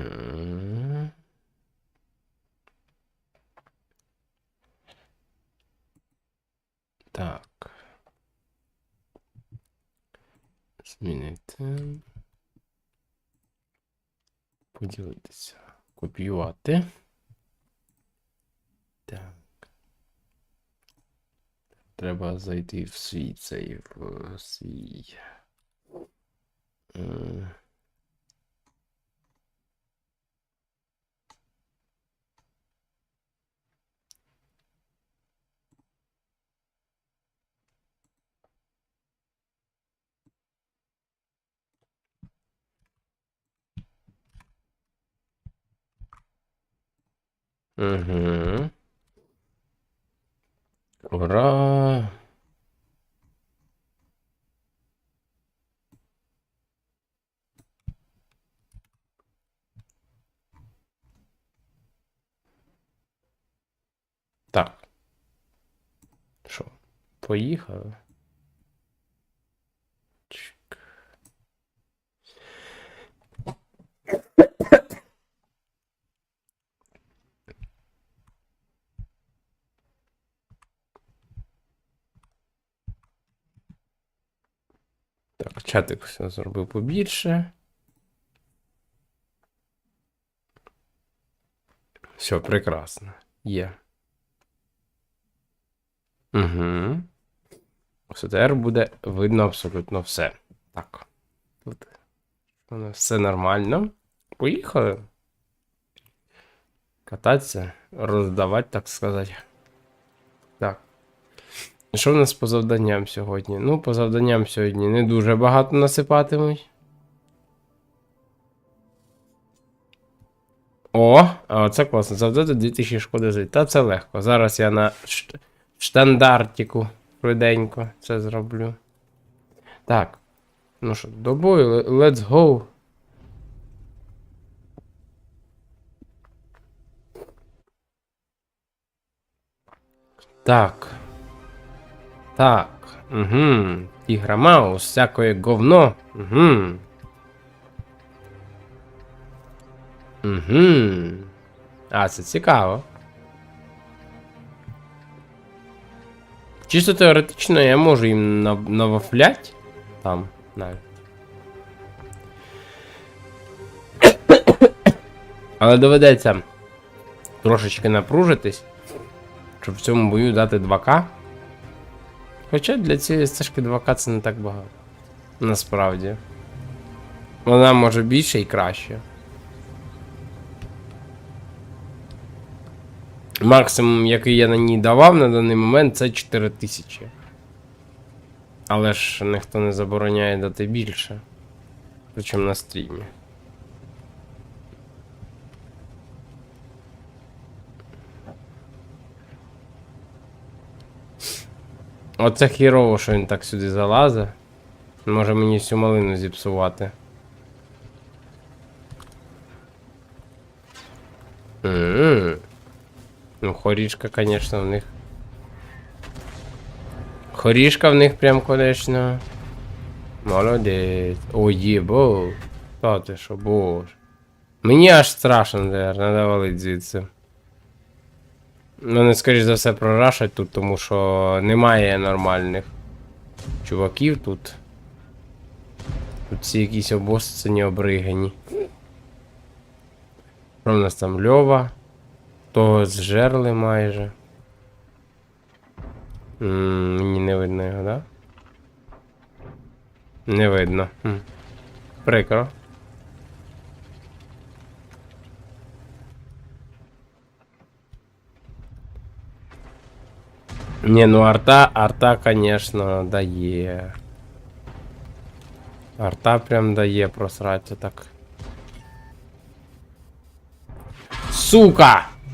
Угу. Так. Змінити. Поділитися. Копіювати. Так. Треба зайти в свій цей в свій. М. Угу. Ура! Так. Що? Поїхали? Так, чатик все зробив побільше. Все, прекрасно. Є. Угу. Ось тепер буде видно абсолютно все. Так. Тут у нас все нормально. Поїхали. Кататися, роздавати, так сказати. Так. Що в нас по завданням сьогодні? Ну, по завданням сьогодні не дуже багато насипатимуть. О, а це класно. Завдати 2000 шкоди жити. Та це легко. Зараз я на шт- штандартіку швиденько це зроблю. Так. Ну що, до бою, le- let's go. Так. Так. Угу. Тігра Маус, всякое говно. Угу. Угу. А, це цікаво. Чисто теоретично я можу їм нав- навафлять там навіть. Але доведеться трошечки напружитись, щоб в цьому бою дати 2К. Хоча для цієї стежки 2К це не так багато. Насправді. Вона може більше і краще. Максимум, який я на ній давав на даний момент, це 4000. Але ж ніхто не забороняє дати більше. Причому на стрімі. Оце хірово, що він так сюди залазить. Може мені всю малину зіпсувати. М. Ну, хорішка, конечно, в них. Хорішка в них прям, конечно. Молодець. Ой, єбо. Та ти що, боже. Мені аж страшно, наверное, треба валить звідси. Мене, скоріш за все, прорашать тут, тому що немає нормальних чуваків тут. Тут всі якісь обоссані обригані. Що в нас там Льова? Того зжерли майже. М, Мені не видно його, да? Не видно. Хм. Прикро. Не, ну арта, арта, конечно, дає. Арта прям дає просратися так. Сука!